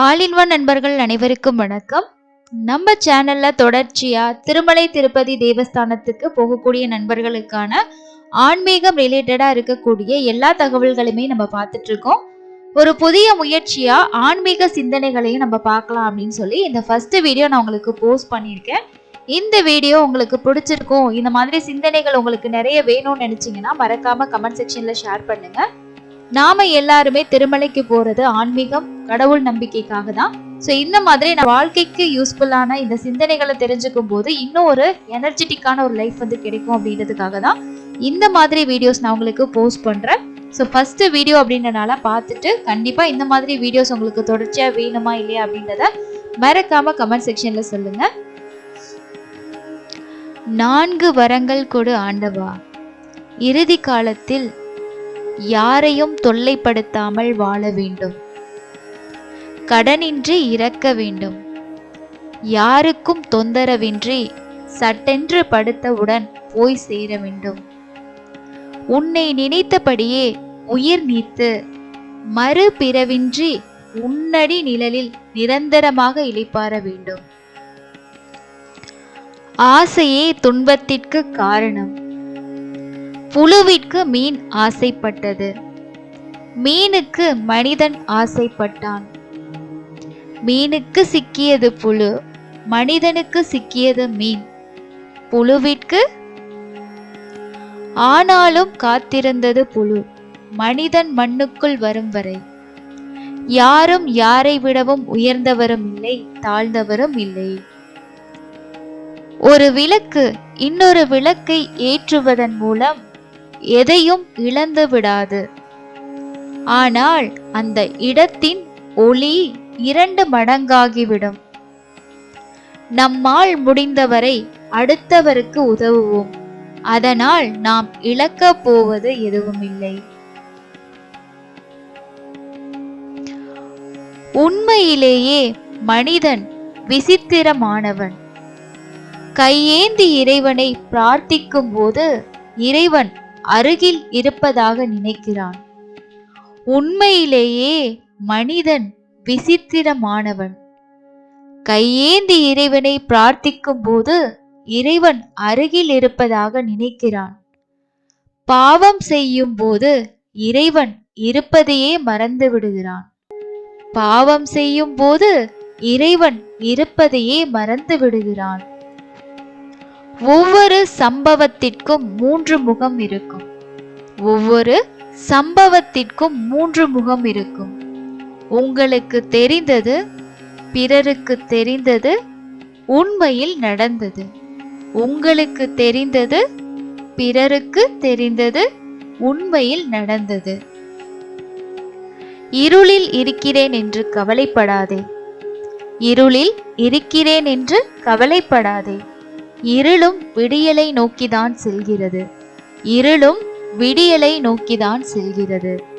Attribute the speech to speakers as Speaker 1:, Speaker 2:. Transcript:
Speaker 1: All in one நண்பர்கள் அனைவருக்கும் வணக்கம். நம்ம சேனல்ல தொடர்ச்சியா திருமலை திருப்பதி தேவஸ்தானத்துக்கு போகக்கூடிய நண்பர்களுக்கான ஆன்மீகம் ரிலேட்டடா இருக்கக்கூடிய எல்லா தகவல்களுமே நம்ம பார்த்துட்டு இருக்கோம் ஒரு புதிய முயற்சியா ஆன்மீக சிந்தனைகளையும் நம்ம பார்க்கலாம் அப்படின்னு சொல்லி இந்த ஃபர்ஸ்ட் வீடியோ நான் உங்களுக்கு போஸ்ட் பண்ணியிருக்கேன். இந்த வீடியோ உங்களுக்கு பிடிச்சிருக்கும் இந்த மாதிரி சிந்தனைகள் உங்களுக்கு நிறைய வேணும்னு நினைச்சீங்கன்னா மறக்காம கமெண்ட் செக்ஷன்ல ஷேர் பண்ணுங்க. நாம எல்லாருமே திருமலைக்கு போறது ஆன்மீகம் கடவுள் நம்பிக்கைக்காக தான் ஸோ இந்த மாதிரி நான் வாழ்க்கைக்கு யூஸ்ஃபுல்லான இந்த சிந்தனைகளை தெரிஞ்சுக்கும் போது இன்னும் ஒரு எனர்ஜெட்டிக்கான ஒரு லைஃப் வந்து கிடைக்கும் அப்படின்றதுக்காக தான் இந்த மாதிரி வீடியோஸ் நான் உங்களுக்கு போஸ்ட் பண்றேன். ஸோ ஃபர்ஸ்ட் வீடியோ அப்படின்றனால பார்த்துட்டு கண்டிப்பாக இந்த மாதிரி வீடியோஸ் உங்களுக்கு தொடர்ச்சியாக வேணுமா இல்லையா அப்படின்றத மறக்காம கமெண்ட் செக்ஷன்ல சொல்லுங்க. நான்கு வரங்கள் கொடு ஆண்டவா. இறுதி காலத்தில் யாரையும் தொல்லைப்படுத்தாமல் வாழ வேண்டும். கடனின்றி இறக்க வேண்டும். யாருக்கும் தொந்தரவின்றி சட்டென்று படுத்தவுடன் போய் சேர வேண்டும். உன்னை நினைத்தபடியே உயிர் நீத்து மறுபிறவின்றி உன்னடி நிழலில் நிரந்தரமாக இழைப்பார வேண்டும். ஆசையே துன்பத்திற்கு காரணம். புழுவிற்கு மீன் ஆசைப்பட்டது. மீனுக்கு மனிதன் ஆசைப்பட்டான். மீனுக்கு சிக்கியது புழு மனிதனுக்கு சிக்கியது மீன். புழுவிற்கு? ஆனாலும் காத்திருந்தது புழு மனிதன் மண்ணுக்குள் வரும் வரை. யாரும் யாரை விடவும் உயர்ந்தவரும் இல்லை தாழ்ந்தவரும் இல்லை. ஒரு விளக்கு இன்னொரு விளக்கை ஏற்றுவதன் மூலம் எதையும் இழந்து விடாது. ஆனால் அந்த இடத்தின் ஒளி இரண்டு மடங்காகிவிடும். நம்மால் முடிந்தவரை அடுத்தவருக்கு உதவுவோம். அதனால் நாம் இழக்கப் போவது எதுவும் இல்லை உண்மையிலேயே மனிதன் விசித்திரமானவன். கையேந்தி இறைவனை பிரார்த்திக்கும் போது இறைவன் அருகில் இருப்பதாக நினைக்கிறான். உண்மையிலேயே மனிதன் விசித்திரமானவன். கையேந்தி இறைவனை பிரார்த்திக்கும் போது இறைவன் அருகில் இருப்பதாக நினைக்கிறான். பாவம் செய்யும் போது இறைவன் இருப்பதையே மறந்து விடுகிறான். பாவம் செய்யும் போது இறைவன் இருப்பதையே மறந்து விடுகிறான். ஒவ்வொரு சம்பவத்திற்கும் மூன்று முகம் இருக்கும். ஒவ்வொரு சம்பவத்திற்கும் மூன்று முகம் இருக்கும். உங்களுக்கு தெரிந்தது பிறருக்கு தெரிந்தது உண்மையில் நடந்தது. உங்களுக்கு தெரிந்தது பிறருக்கு தெரிந்தது உண்மையில் நடந்தது. இருளில் இருக்கிறேன் என்று கவலைப்படாதே. இருளில் இருக்கிறேன் என்று கவலைப்படாதே. இருளும் விடியலை நோக்கிதான் செல்கிறது. இருளும் விடியலை நோக்கிதான் செல்கிறது.